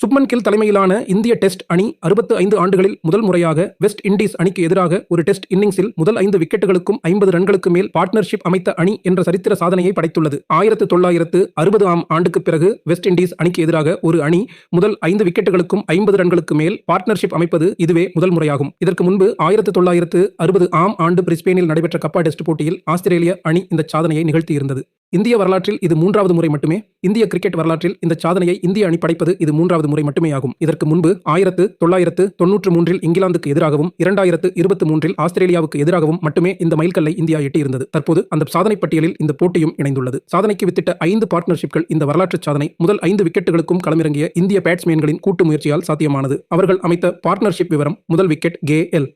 சுப்மன் கில் தலைமையிலான இந்திய டெஸ்ட் அணி அறுபத்து ஐந்து ஆண்டுகளில் முதல் முறையாக வெஸ்ட் இண்டீஸ் அணிக்கு எதிராக ஒரு டெஸ்ட் இன்னிங்ஸில் முதல் ஐந்து விக்கெட்டுகளுக்கும் ஐம்பது ரன்களுக்கு மேல் பார்ட்னர்ஷிப் அமைத்த அணி என்ற சரித்திர சாதனையை படைத்துள்ளது. ஆயிரத்து தொள்ளாயிரத்து அறுபது ஆம் ஆண்டுக்கு பிறகு வெஸ்ட் இண்டீஸ் அணிக்கு எதிராக ஒரு அணி முதல் ஐந்து விக்கெட்டுகளுக்கும் ஐம்பது ரன்களுக்கு மேல் பார்ட்னர்ஷிப் அமைப்பது இதுவே முதல் முறையாகும். இதற்கு முன்பு ஆயிரத்து தொள்ளாயிரத்து அறுபது ஆம் ஆண்டு பிரிஸ்பெயினில் நடைபெற்ற கப்பா டெஸ்ட் போட்டியில் ஆஸ்திரேலிய அணி இந்த சாதனையை நிகழ்த்தியிருந்தது. இந்திய வரலாற்றில் இது மூன்றாவது முறை மட்டுமே. இந்திய கிரிக்கெட் வரலாற்றில் இந்த சாதனையை இந்திய அணி படைப்பது இது மூன்றாவது முறை மட்டுமே ஆகும். இதற்கு முன்பு ஆயிரத்து தொள்ளாயிரத்து தொன்னூற்று மூன்றில் இங்கிலாந்துக்கு எதிராகவும் இரண்டாயிரத்து இருபத்தி மூன்றில் ஆஸ்திரேலியாவுக்கு எதிராகவும் மட்டுமே இந்த மைல்கல்லை இந்தியா எட்டியிருந்தது. தற்போது அந்த சாதனை பட்டியலில் இந்த போட்டியும் இணைந்துள்ளது. சாதனைக்கு வித்திட்ட ஐந்து பார்ட்னர்ஷிப்கள் இந்த வரலாற்று சாதனை முதல் ஐந்து விக்கெட்டுகளுக்கும் களமிறங்கிய இந்திய பேட்ஸ்மேன்களின் கூட்டு முயற்சியால் சாத்தியமானது. அவர்கள் அமைத்த பார்ட்னர்ஷிப் விவரம் முதல் விக்கெட் கே எல்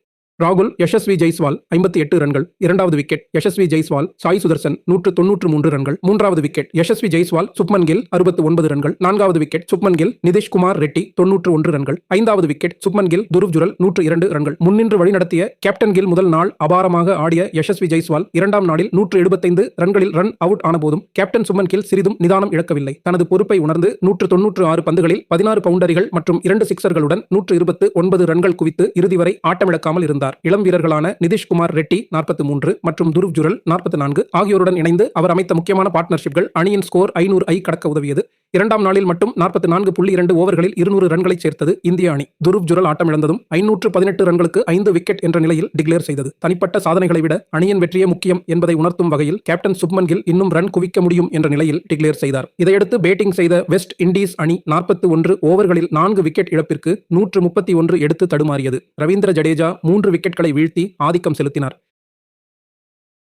ராகுல் யஷஸ்வி ஜெய்ஸ்வால் ஐம்பத்தி எட்டு ரன்கள் இரண்டாவது விக்கெட் யஷஸ்வி ஜெய்ஸ்வால் சாய் சுதர்சன் நூற்று தொன்னூற்று மூன்று ரன்கள் மூன்றாவது விக்கெட் யஷஸ்வி ஜெய்ஸ்வால் சுப்மன் கில் அறுபத்து ஒன்பது ரன்கள் நான்காவது விக்கெட் சுப்மன் கில் நிதிஷ்குமார் ரெட்டி தொன்னூற்று ஒன்று ரன்கள் ஐந்தாவது விக்கெட் சுப்மன் கில் துருவ் ஜுரல் நூற்று இரண்டு ரன்கள். முன்னின்று வழிநடத்திய கேப்டன் கில் முதல் நாள் அபாரமாக ஆடிய யஷஸ்வி ஜெய்ஸ்வால் இரண்டாம் நாளில் நூற்று எழுபத்தைந்து ரன்களில் ரன் அவுட் ஆனபோதும் கேப்டன் சுப்மன் கில் சிறிதும் நிதானம் இழக்கவில்லை. தனது பொறுப்பை உணர்ந்து நூற்று தொன்னூற்று ஆறு பந்துகளில் பதினாறு பவுண்டரிகள் மற்றும் இரண்டு சிக்சர்களுடன் நூற்று இருபத்து ஒன்பது ரன்கள் குவித்து இறுதி வரை ஆட்டமிழக்காமல் இருந்தார். இளம் வீரர்களான நிதிஷ்குமார் ரெட்டி நாற்பத்தி மூன்று மற்றும் துருவ் ஜுரல் நாற்பத்தி நான்கு ஆகியோருடன் இணைந்து அவர் அமைத்த முக்கியமான பார்ட்னர்ஷிப்கள் அணியின் ஸ்கோர் ஐநூறு ஐ கடக்க உதவியது. இரண்டாம் நாளில் மட்டும் நாற்பத்தி நான்கு புள்ளி இரண்டு ஓவர்களில் இருநூறு ரன்களை சேர்த்தது இந்திய அணி. துருவ் ஜுரல் ஆட்டமிழந்ததும் ஐநூற்று பதினெட்டு ரன்களுக்கு ஐந்து விக்கெட் என்ற நிலையில் டிக்ளேர் செய்தது. தனிப்பட்ட சாதனைகளை விட அணியின் வெற்றியே முக்கியம் என்பதை உணர்த்தும் வகையில் கேப்டன் சுப்மன் கில் இன்னும் ரன் குவிக்க முடியும் என்ற நிலையில் டிக்ளேர் செய்தார். இதையடுத்து பேட்டிங் செய்த வெஸ்ட் இண்டீஸ் அணி நாற்பத்தி ஒன்று ஓவர்களில் நான்கு விக்கெட் இழப்பிற்கு நூற்று முப்பத்தி ஒன்று எடுத்து தடுமாறியது. ரவீந்திர ஜடேஜா மூன்று விக்கெட்களை வீழ்த்தி ஆதிக்கம் செலுத்தினார்.